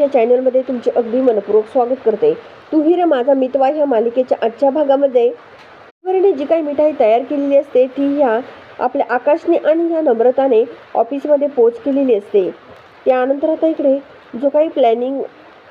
या चॅनलमध्ये तुमचे अगदी मनपूर्वक स्वागत करते. तू ही रे माझा मितवा ह्या मालिकेच्या आजच्या भागामध्ये. ईश्वरीने जी काही मिठाई तयार केलेली असते ती ह्या आपल्या आकाशने आणि ह्या नम्रताने ऑफिसमध्ये पोच केलेली असते. त्यानंतर आता इकडे जो काही प्लॅनिंग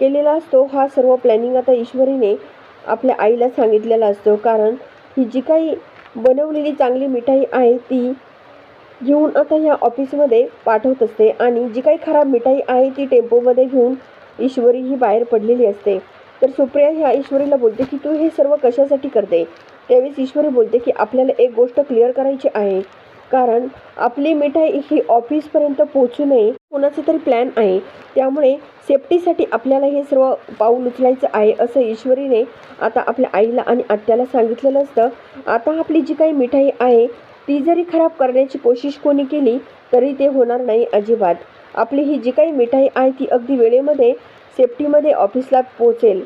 केलेला असतो हा सर्व प्लॅनिंग आता ईश्वरीने आपल्या आईला सांगितलेला असतो. कारण ही जी काही बनवलेली चांगली मिठाई आहे ती घेऊन आता ह्या ऑफिसमध्ये पाठवत असते. आणि जी काही खराब मिठाई आहे ती टेम्पोमध्ये घेऊन ईश्वरी ही बाहेर पडलेली असते. तर सुप्रिया ह्या ईश्वरीला बोलते की तू हे सर्व कशासाठी करते? त्यावेळेस ईश्वरी बोलते की आपल्याला एक गोष्ट क्लिअर करायची आहे. कारण आपली मिठाई ही ऑफिसपर्यंत पोहोचू नये कोणाचा तरी प्लॅन आहे. त्यामुळे सेफ्टीसाठी आपल्याला हे सर्व पाऊल उचलायचं आहे असं ईश्वरीने आता आपल्या आईला आणि आत्याला सांगितलेलं असतं. आता आपली जी काही मिठाई आहे ती जरी खराब करण्याची कोशिश कोणी केली तरी ते होणार नाही अजिबात. आपली ही जी काही मिठाई आहे ती अगदी वेळेमध्ये सेफ्टीमध्ये ऑफिसला पोहोचेल.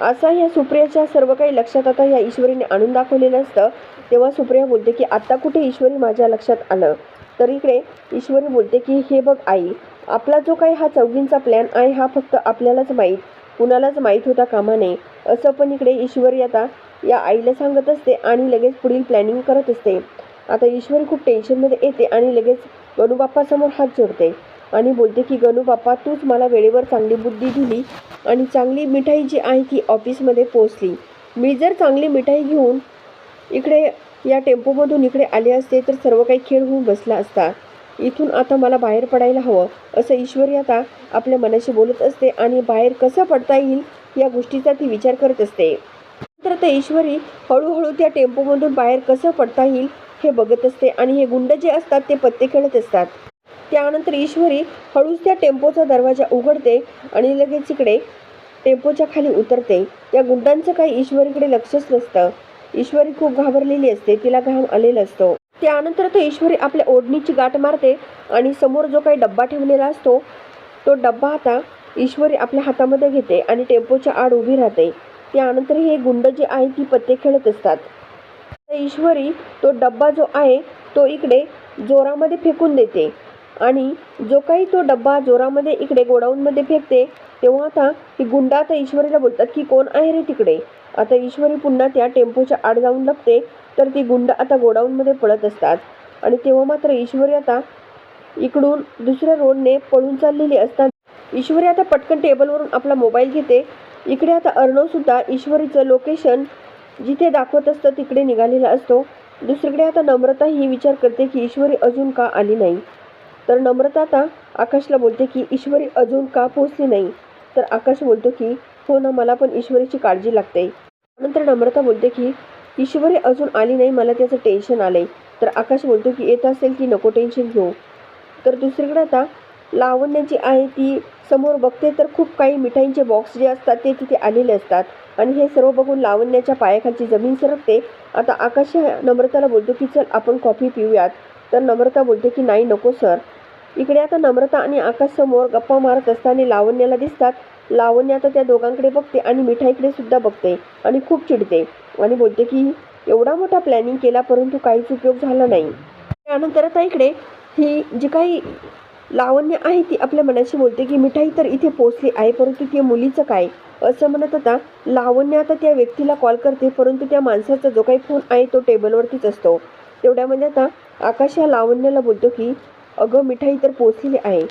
असा ह्या सुप्रियाच्या सर्व काही लक्षात आता या ईश्वरीने आणून दाखवलेलं असतं. तेव्हा सुप्रिया बोलते की आत्ता कुठे ईश्वरी माझ्या लक्षात आलं? तर इकडे ईश्वरी बोलते की हे बघ आई आपला जो काही हा चौघींचा प्लॅन आहे हा फक्त आपल्यालाच माहीत कुणालाच माहीत होता कामा नये. असं पण इकडे ईश्वरी आता या आईला सांगत असते आणि लगेच पुढील प्लॅनिंग करत असते. आता ईश्वरी खूप टेन्शनमध्ये येते आणि लगेच गणूबाप्पासमोर हात जोडते. आणि बोलते की गणू बाप्पा तूच मला वेळेवर चांगली बुद्धी दिली आणि चांगली मिठाई जी आहे ती ऑफिसमध्ये पोचली मी जर चांगली मिठाई घेऊन इकडे या टेम्पोमधून इकडे आले असते तर सर्व काही खेळ होऊन बसला असता. इथून आता मला बाहेर पडायला हवं असं ईश्वरी आता आपल्या मनाशी बोलत असते आणि बाहेर कसं पडता येईल या गोष्टीचा ती विचार करत असते. तर ते ईश्वरी हळूहळू त्या टेम्पोमधून बाहेर कसं पडता येईल हे बघत असते आणि हे गुंड जे असतात ते पत्ते खेळत असतात. त्यानंतर ईश्वरी हळूच त्या टेम्पोचा दरवाजा उघडते आणि लगेच इकडे टेम्पोच्या खाली उतरते. या गुंडांचं काही ईश्वरीकडे लक्षच नसतं. ईश्वरी खूप घाबरलेली असते. तिला घाम आलेला असतो. त्यानंतर तो ईश्वरी आपल्या ओढणीची गाठ मारते आणि समोर जो काही डब्बा ठेवलेला असतो तो डब्बा आता ईश्वरी आपल्या हातामध्ये घेते आणि टेम्पोच्या आड उभी राहते. त्यानंतर हे गुंड जे आहे ती पत्ते खेळत असतात. तर ईश्वरी तो डब्बा जो आहे तो इकडे जोरामध्ये फेकून देते. आणि जो काही तो डब्बा जोरामध्ये इकडे गोडाऊनमध्ये फेकते तेव्हा आता ही गुंडा आता ईश्वरीला बोलतात की कोण आहे रे तिकडे? आता ईश्वरी पुन्हा त्या टेम्पोच्या आड जाऊन लपते तर ती गुंड आता गोडाऊनमध्ये पळत असतात. आणि तेव्हा मात्र ईश्वरी आता इकडून दुसऱ्या रोडने पळून चाललेली असतात ईश्वरी आता पटकन टेबलवरून आपला मोबाईल घेते. इकडे आता अर्णवसुद्धा ईश्वरीचं लोकेशन जिथे दाखवत असतं तिकडे निघालेला असतो. दुसरीकडे आता नम्रता ही विचार करते की ईश्वरी अजून का आली नाही? तर नम्रता आता आकाशला बोलते की ईश्वरी अजून का पोचली नाही? तर आकाश बोलतो की हो ना मला पण ईश्वरीची काळजी लागते. नंतर नम्रता बोलते की ईश्वरी अजून आली नाही मला त्याचं टेन्शन आलंय. तर आकाश बोलतो की येत असेल की नको टेन्शन घेऊ. तर दुसरीकडे आता लावण्या जी आहे ती समोर बघते तर खूप काही मिठाईंचे बॉक्स जे असतात ते तिथे आलेले असतात. आणि हे सर्व बघून लावण्याच्या पायाखालची जमीन सरकते. आता आकाश नम्रताला बोलतो की चल आपण कॉफी पिऊयात. तर नम्रता बोलते की नाही नको सर इकडे आता नम्रता आणि आकाश समोर गप्पा मारत असताना लावण्याला दिसतात. लावण्य आता त्या दोघांकडे बघते आणि मिठाईकडे सुद्धा बघते आणि खूप चिडते आणि बोलते की एवढा मोठा प्लॅनिंग केला परंतु काहीच उपयोग झाला नाही. त्यानंतर आता इकडे ही जी काही लावण्य आहे ती आपल्या मनाशी बोलते की मिठाई तर इथे पोचली आहे परंतु त्या मुलीचं काय? असं म्हणत आता लावण्य आता त्या व्यक्तीला कॉल करते परंतु त्या माणसाचा जो काही फोन आहे तो टेबलवरतीच असतो. तेवढ्यामध्ये आता आकाश या लावण्याला बोलतो की अगं मिठाई तर पोचलेली आहे.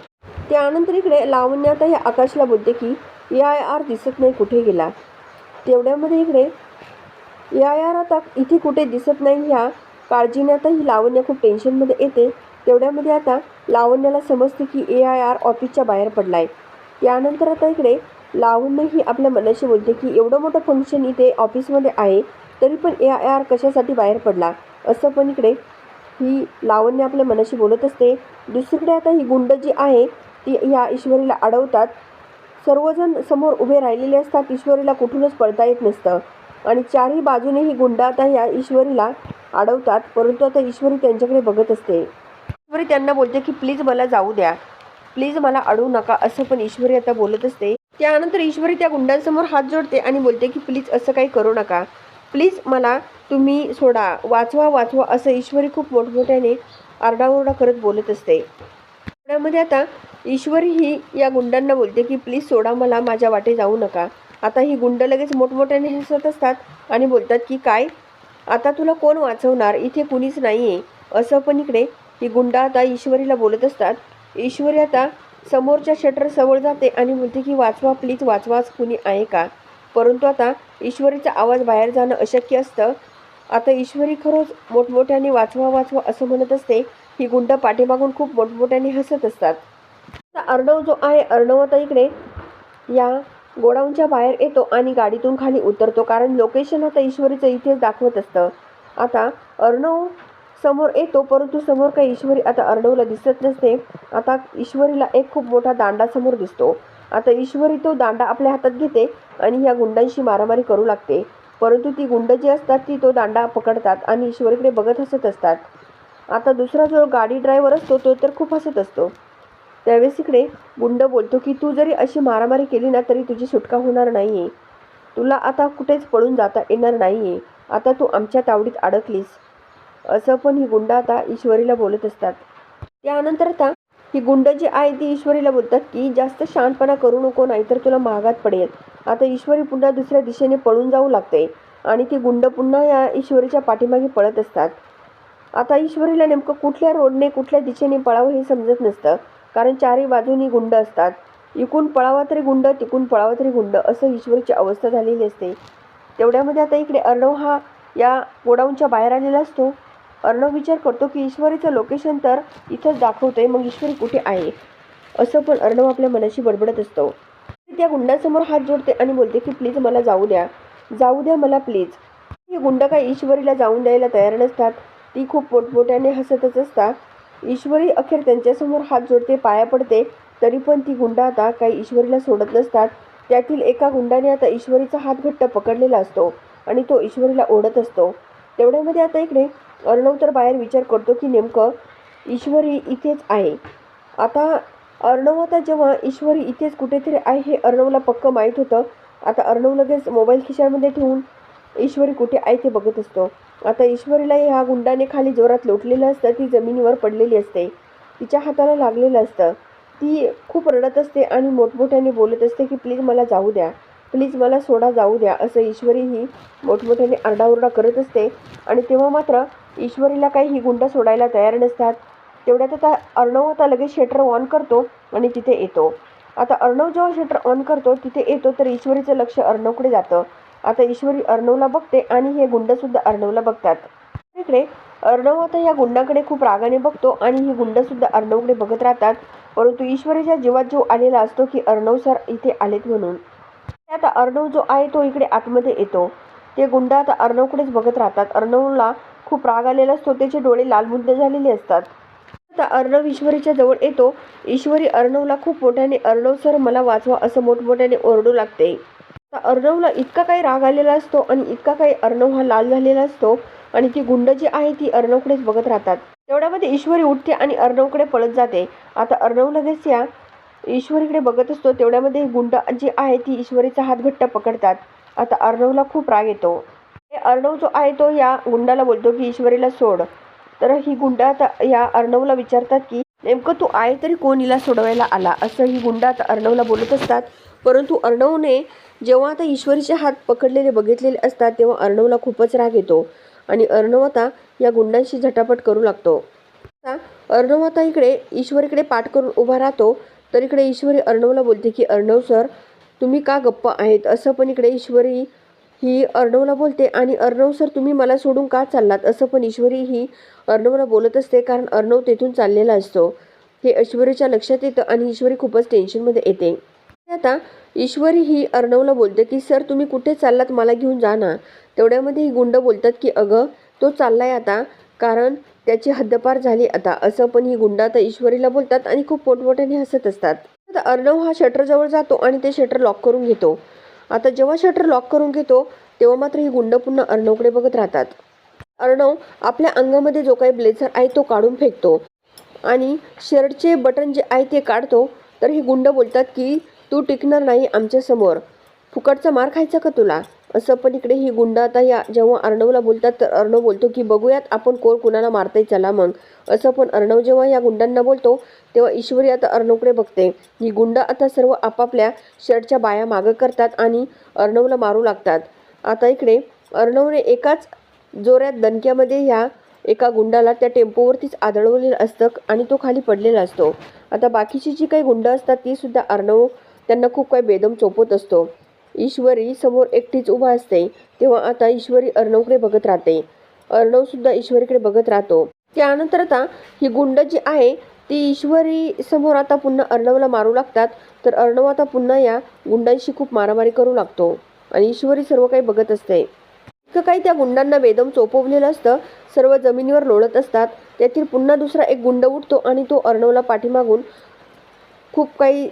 त्यानंतर इकडे लावण्या आता या आकाशला बोलते की या आर दिसत नाही कुठे गेला. तेवढ्यामध्ये इकडे या यार आता इथे कुठे दिसत नाही ह्या काळजीने आता ही लावण्य खूप टेन्शनमध्ये येते. तेवढ्यामध्ये आता लावण्याला समजते की ए आय आर ऑफिसच्या बाहेर पडलाय. त्यानंतर आता इकडे लावण्य ही आपल्या मनाशी बोलते की एवढं मोठं फंक्शन इथे ऑफिसमध्ये आहे तरी पण ए आय आर कशासाठी बाहेर पडला? असं पण इकडे ही लावण्य आपल्या मनाशी बोलत असते. दुसरीकडे आता ही गुंड जी आहे ती ह्या ईश्वरीला अडवतात. सर्वजण समोर उभे राहिलेले असतात ईश्वरीला कुठूनच पळता येत नसतं. आणि चारही बाजूने ही गुंड आता ह्या ईश्वरीला अडवतात परंतु आता ईश्वरी त्यांच्याकडे बघत असते. ईश्वरी त्यांना बोलते की प्लीज मला जाऊ द्या. प्लीज मला अडवू नका असं पण ईश्वरी आता बोलत असते. त्यानंतर ईश्वरी त्या गुंडांसमोर हात जोडते आणि बोलते की प्लीज असं काही करू नका. प्लीज मला तुम्ही सोडा वाचवा वाचवा असं ईश्वरी खूप मोठमोठ्याने आरडाओरडा करत बोलत असते. त्यामध्ये आता ईश्वरी ही या गुंडांना बोलते की प्लीज सोडा मला माझ्या वाटे जाऊ नका. आता ही गुंड लगेच मोठमोठ्याने हसत असतात आणि बोलतात की काय? आता तुला कोण वाचवणार? इथे कुणीच नाही आहे असं पण इकडे ही गुंड आता ईश्वरीला बोलत असतात. ईश्वरी आता समोरच्या शटर जवळ जाते आणि बोलते की वाचवा प्लीज वाचवाच कुणी आहे का? परंतु आता ईश्वरीचा आवाज बाहेर जाणं अशक्य असतं आता ईश्वरी खरोच मोठमोठ्याने वाचवा वाचवा असं म्हणत असते ही गुंड पाठीमागून खूप मोठमोठ्याने हसत असतात. आता अर्णव जो आहे अर्णव आता इकडे या गोडाऊनच्या बाहेर येतो आणि गाडीतून खाली उतरतो कारण लोकेशन आता ईश्वरीचं इथेच दाखवत असतं. आता अर्णव समोर येतो परंतु समोर काही ईश्वरी आता अर्णवला दिसत नसते. आता ईश्वरीला एक खूप मोठा दांडा समोर दिसतो. आता ईश्वरी तो दांडा आपल्या हातात घेते आणि या गुंडांशी मारामारी करू लागते. परंतु ती गुंड जी असतात ती तो दांडा पकडतात आणि ईश्वरीकडे बघत हसत असतात. आता दुसरा जो गाडी ड्रायव्हर असतो तो तर खूप हसत असतो. त्यावेळेस इकडे गुंड बोलतो की तू जरी अशी मारामारी केली ना तरी तुझी सुटका होणार नाही आहे तुला आता कुठेच पळून जाता येणार नाही आहे आता तू आमच्या तावडीत अडकलीस. असं पण ही गुंड आता ईश्वरीला बोलत असतात. त्यानंतर आता ही गुंड जी आहे ती ईश्वरीला बोलतात की जास्त शांतपणा करू नको नाहीतर तुला महागात पडेल. आता ईश्वरी पुन्हा दुसऱ्या दिशेने पळून जाऊ लागते आणि ती गुंड पुन्हा या ईश्वरीच्या पाठीमागे पळत असतात. आता ईश्वरीला नेमकं कुठल्या रोडने कुठल्या दिशेने पळावं हे समजत नसतं कारण चारही बाजूनी गुंड असतात. इकून पळावा तरी गुंड तिकून पळावा तरी गुंड असं ईश्वरीची अवस्था झालेली असते. तेवढ्यामध्ये आता इकडे अर्णव हा या गोडाऊनच्या बाहेर आलेला असतो. अर्णव विचार करतो की ईश्वरीचं लोकेशन तर इथंच दाखवतंय मग ईश्वरी कुठे आहे? असं पण अर्णव आपल्या मनाशी बडबडत असतो. त्या गुंडासमोर हात जोडते आणि बोलते की प्लीज मला जाऊ द्या. जाऊ द्या मला प्लीज. हे गुंड काय ईश्वरीला जाऊन द्यायला तयार नसतात. ती खूप मोठमोठ्याने हसतच असतात. ईश्वरी अखेर त्यांच्यासमोर हात जोडते पाया पडते तरी पण ती गुंड आता काही ईश्वरीला सोडत नसतात. त्यातील एका गुंडाने आता ईश्वरीचा हात घट्ट पकडलेला असतो आणि तो ईश्वरीला ओढत असतो. तेवढ्यामध्ये आता इकडे अर्णव तर बाहेर विचार करतो की नेमकं ईश्वरी इथेच आहे. आता अर्णव आता जेव्हा ईश्वरी इथेच कुठेतरी आहे हे अर्णवला पक्कं माहीत होतं. आता अर्णव लगेच मोबाईल खिशामध्ये ठेवून ईश्वरी कुठे आहे ते बघत असतो. आता ईश्वरीला ह्या गुंडाने खाली जोरात लोटलेलं असतं ती जमिनीवर पडलेली असते. तिच्या हाताला लागलेलं असतं. ती खूप रडत असते आणि मोठमोठ्याने बोलत असते की प्लीज मला जाऊ द्या. प्लीज मला सोडा जाऊ द्या. असं ईश्वरी ही मोठमोठ्याने आरडाओरडा करत असते. आणि तेव्हा मात्र ईश्वरीला काही ही गुंड सोडायला तयार नसतात. तेवढ्यात आता अर्णव आता लगेच शटर ऑन करतो आणि तिथे येतो. आता अर्णव जेव्हा शटर ऑन करतो तिथे येतो तर ईश्वरीचं लक्ष अर्णवकडे जातं. आता ईश्वरी अर्णवला बघते आणि हे गुंडसुद्धा अर्णवला बघतात. इकडे अर्णव आता या गुंडाकडे खूप रागाने बघतो आणि ही गुंडसुद्धा अर्णवकडे बघत राहतात. परंतु ईश्वरीच्या जीवात जो आलेला असतो की अर्णव सर इथे आलेत म्हणून. आता अर्णव जो आहे तो इकडे आतमध्ये येतो. ते गुंड आता अर्णवकडेच बघत राहतात. अर्णवला खूप राग आलेला असतो. त्याचे डोळे लालबुद्ध झालेले असतात. आता अर्णव ईश्वरीच्या जवळ येतो. ईश्वरी अर्णवला खूप मोठ्याने अर्णव सर मला वाचवा असं मोठमोठ्याने ओरडू लागते. आता अर्णवला इतका काही राग आलेला असतो आणि इतका काही अर्णव हा लाल झालेला असतो आणि ती गुंड जी आहे ती अर्णवकडेच बघत राहतात. तेवढ्यामध्ये ईश्वरी उठते आणि अर्णवकडे पळत जाते. आता अर्णव लगेच या ईश्वरीकडे बघत असतो. तेवढ्यामध्ये गुंड जी आहे ती ईश्वरीचा हात घट्ट पकडतात. आता अर्णवला खूप राग येतो. अर्णव जो आहे तो या गुंडाला बोलतो की ईश्वरीला सोड. तर ही गुंड आता या अर्णवला विचारतात की नेमकं तू आहे तरी कोण हिला सोडवायला आला? असं ही गुंड आता अर्णवला बोलत असतात. परंतु अर्णवने जेव्हा आता ईश्वरीचे हात पकडलेले बघितलेले असतात तेव्हा अर्णवला खूपच राग येतो आणि अर्णव आता या गुंडांशी झटापट करू लागतो. आता अर्णव आता इकडे ईश्वरीकडे पाठ करून उभा राहतो. तर इकडे ईश्वरी अर्णवला बोलते की अर्णव सर तुम्ही का गप्प आहेत? असं पण इकडे ईश्वरी ही अर्णवला बोलते आणि अर्णव सर तुम्ही मला सोडून का चाललात? असं पण ईश्वरी ही अर्णवला बोलत असते कारण अर्णव तेथून चाललेला असतो. हे ऐश्वरीच्या लक्षात येतं आणि ईश्वरी खूपच टेन्शनमध्ये येते. आता ईश्वरी ही अर्णवला बोलते की सर तुम्ही कुठे चाललात? मला घेऊन जा ना. तेवढ्यामध्ये ही गुंड बोलतात की अगं तो चाललाय आता कारण त्याची हद्दपार झाली आता. असं पण ही गुंड आता ईश्वरीला बोलतात आणि खूप पोटमोठ्याने हसत असतात. आता अर्णव हा शटरजवळ जातो आणि ते शटर लॉक करून घेतो. आता जेव्हा शटर लॉक करून घेतो तेव्हा मात्र ही गुंड पुन्हा अर्णवकडे बघत राहतात. अर्णव आपल्या अंगामध्ये जो काही ब्लेझर आहे तो काढून फेकतो. आणि शर्टचे बटन जे आहे ते काढतो तर ही गुंड बोलतात की तू टिकणार नाही आमच्यासमोर. फुकटचा मार खायचा का तुला? असं पण इकडे ही गुंड आता या जेव्हा अर्णवला बोलतात तर अर्णव बोलतो की बघूयात आपण कोण कुणाला मारताय चला मग. असं पण अर्णव जेव्हा या गुंडांना बोलतो तेव्हा ईश्वरी आता अर्णवकडे बघते. ही गुंड आता सर्व आपापल्या शर्टच्या बाया मागं करतात आणि अर्णवला मारू लागतात. आता इकडे अर्णवने एकाच जोरात दणक्यामध्ये ह्या एका गुंडाला त्या टेम्पोवरतीच आदळवलेलं असतं आणि तो खाली पडलेला असतो. आता बाकीची जी काही गुंड असतात ती सुद्धा अर्णव त्यांना खूप काही बेदम चोपत असतो. ईश्वरी समोर एकटीच उभा असते तेव्हा आता ईश्वरी अर्णवकडे बघत राहते. अर्णव सुद्धा ईश्वरीकडे बघत राहतो. त्यानंतर आता ही गुंड जी आहे ती ईश्वरी समोर आता पुन्हा अर्णवला मारू लागतात. तर अर्णव आता पुन्हा या गुंडांशी खूप मारामारी करू लागतो आणि ईश्वरी सर्व काही बघत असते. इतकं काही त्या गुंडांना वेदम चोपवलेलं असतं सर्व जमिनीवर लोळत असतात. त्यातील पुन्हा दुसरा एक गुंड उठतो आणि तो अर्णवला पाठीमागून खूप काही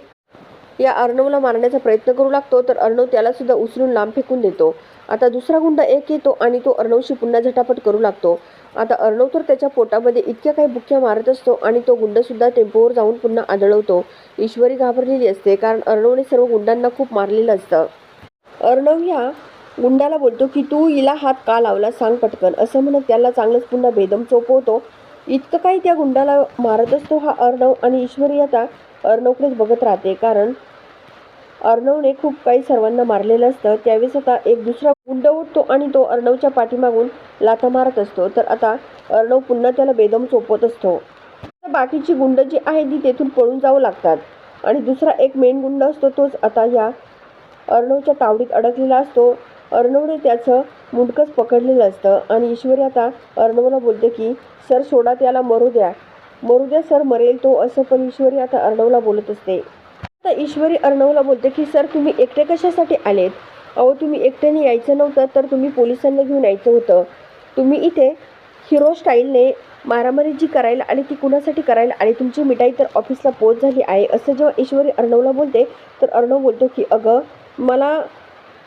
या अर्णवला मारण्याचा प्रयत्न करू लागतो तर अर्णव त्याला सुद्धा उचलून लांब फेकून देतो. आता दुसरा गुंड एक येतो आणि तो अर्णवशी पुन्हा झटापट करू लागतो. आता अर्णव तर त्याच्या पोटामध्ये इतक्या काही बुक्क्या मारत असतो आणि तो गुंड सुद्धा टेम्पोवर जाऊन पुन्हा आदळवतो. ईश्वरी घाबरलेली असते कारण अर्णवने सर्व गुंडांना खूप मारलेलं असतं. अर्णव ह्या गुंडाला बोलतो की तू हिला हात का लावला सांग पटकन. असं म्हणत त्याला चांगलंच पुन्हा बेदम चोपवतो. इतकं काही त्या गुंडाला मारत असतो हा अर्णव आणि ईश्वरी आता अर्णवकडेच बघत राहते. कारण अर्णवने खूप काही सर्वांना मारलेलं असतं. त्यावेळेस आता एक दुसरा गुंड उठतो आणि तो अर्णवच्या पाठीमागून लाथा मारत असतो. तर आता अर्णव पुन्हा त्याला बेदम चोपवत असतो. बाकीची गुंड जी आहे ती तेथून पळून जाऊ लागतात. आणि दुसरा एक मेन गुंड असतो तोच आता या अर्णवच्या तावडीत अडकलेला असतो. अर्णवने त्याचं मुंडकच पकडलेलं असतं. आणि ईश्वरी आता अर्णवला बोलते की सर सोडा त्याला मरू द्या. मरू द्या सर मरेल तो असं पण ईश्वरी आता अर्णवला बोलत असते. आता ईश्वरी अर्णवला बोलते की सर तुम्ही एकटे कशासाठी आलेत? अहो तुम्ही एकट्याने यायचं नव्हतं तर तुम्ही पोलिसांना घेऊन यायचं होतं. तुम्ही इथे हिरो स्टाईलने मारामारी जी करायला आली ती कुणासाठी करायला आली? तुमची मिठाई तर ऑफिसला पोच झाली आहे. असं जेव्हा ईश्वरी अर्णवला बोलते तर अर्णव बोलतो की अगं मला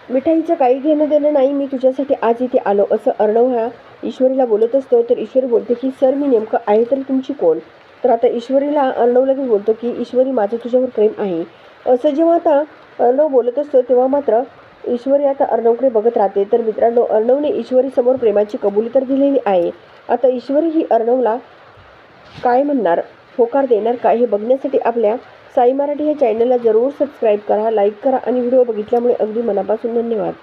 मिठाईचं काही घेणं देणं नाही मी तुझ्यासाठी आज इथे आलो. असं अर्णव ह्या ईश्वरीला बोलत असतो तर ईश्वरी बोलते की सर मी नेमकं आहे तरी तुमची कोण? तर आता ईश्वरीला अर्णव लगेच बोलतो की ईश्वरी माझं तुझ्यावर प्रेम आहे. असं जेव्हा आता अर्णव बोलत असतो तेव्हा मात्र ईश्वरी आता अर्णवकडे बघत राहते. तर मित्रांनो अर्णवने ईश्वरी समोर प्रेमाची कबुली तर दिलेली आहे. आता ईश्वरी ही अर्णवला काय म्हणणार? होकार देणार काय? हे बघण्यासाठी आपल्या साई मराठी या चॅनलला जरूर सबस्क्राईब करा लाईक करा आणि व्हिडिओ बघितल्यामुळे अगदी मनापासून धन्यवाद.